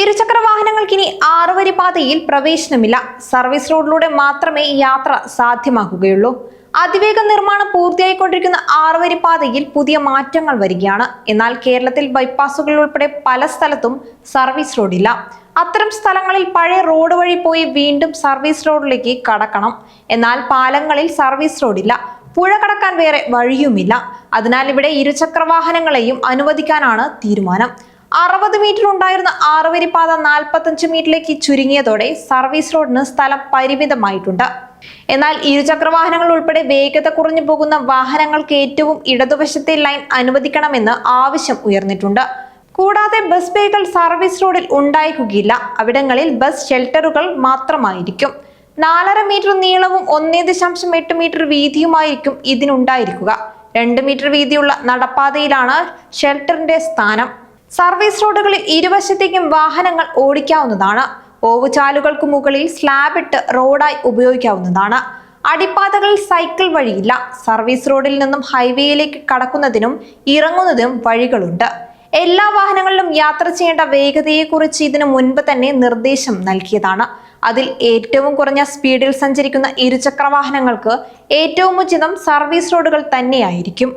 ഇരുചക്ര വാഹനങ്ങൾക്ക് ഇനി ആറുവരി പാതയിൽ പ്രവേശനമില്ല. സർവീസ് റോഡിലൂടെ മാത്രമേ യാത്ര സാധ്യമാക്കുകയുള്ളൂ അതിവേഗ നിർമ്മാണം പൂർത്തിയായിക്കൊണ്ടിരിക്കുന്ന ആറുവരി പാതയിൽ പുതിയ മാറ്റങ്ങൾ വരികയാണ്. എന്നാൽ കേരളത്തിൽ ബൈപ്പാസുകൾ ഉൾപ്പെടെ പല സ്ഥലത്തും സർവീസ് റോഡില്ല. അത്തരം സ്ഥലങ്ങളിൽ പഴയ റോഡ് വഴി പോയി വീണ്ടും സർവീസ് റോഡിലേക്ക് കടക്കണം. എന്നാൽ പാലങ്ങളിൽ സർവീസ് റോഡില്ല. പുഴ കടക്കാൻ വേറെ വഴിയുമില്ല. അതിനാൽ ഇവിടെ ഇരുചക്ര വാഹനങ്ങളെയും അനുവദിക്കാനാണ് തീരുമാനം. അറുപത് മീറ്റർ ഉണ്ടായിരുന്ന ആറുവരിപ്പാത പാത നാൽപ്പത്തഞ്ച് മീറ്ററിലേക്ക് ചുരുങ്ങിയതോടെ സർവീസ് റോഡിന് സ്ഥലം പരിമിതമായിട്ടുണ്ട്. എന്നാൽ ഇരുചക്ര വാഹനങ്ങൾ ഉൾപ്പെടെ വേഗത കുറഞ്ഞു പോകുന്ന വാഹനങ്ങൾക്ക് ഏറ്റവും ഇടതുവശത്തെ ലൈൻ അനുവദിക്കണമെന്ന് ആവശ്യം ഉയർന്നിട്ടുണ്ട്. കൂടാതെ ബസ് ബേകൾ സർവീസ് റോഡിൽ ഉണ്ടായിരിക്കുകയില്ല. അവിടങ്ങളിൽ ബസ് ഷെൽട്ടറുകൾ മാത്രമായിരിക്കും. നാലര മീറ്റർ നീളവും ഒന്നേ ദശാംശം എട്ട് മീറ്റർ വീതിയുമായിരിക്കും ഇതിനുണ്ടായിരിക്കുക. രണ്ട് മീറ്റർ വീതിയുള്ള നടപ്പാതയിലാണ് ഷെൽട്ടറിന്റെ സ്ഥാനം. സർവീസ് റോഡുകളിൽ ഇരുവശത്തേക്കും വാഹനങ്ങൾ ഓടിക്കാവുന്നതാണ്. ഓവുചാലുകൾക്ക് മുകളിൽ സ്ലാബ് ഇട്ട് റോഡായി ഉപയോഗിക്കാവുന്നതാണ്. അടിപ്പാതകളിൽ സൈക്കിൾ വഴിയില്ല. സർവീസ് റോഡിൽ നിന്നും ഹൈവേയിലേക്ക് കടക്കുന്നതിനും ഇറങ്ങുന്നതിനും വഴികളുണ്ട്. എല്ലാ വാഹനങ്ങളിലും യാത്ര ചെയ്യേണ്ട വേഗതയെക്കുറിച്ച് ഇതിനു മുൻപ് തന്നെ നിർദ്ദേശം നൽകിയതാണ്. അതിൽ ഏറ്റവും കുറഞ്ഞ സ്പീഡിൽ സഞ്ചരിക്കുന്ന ഇരുചക്ര വാഹനങ്ങൾക്ക് ഏറ്റവും ഉചിതം സർവീസ് റോഡുകൾ തന്നെയായിരിക്കും.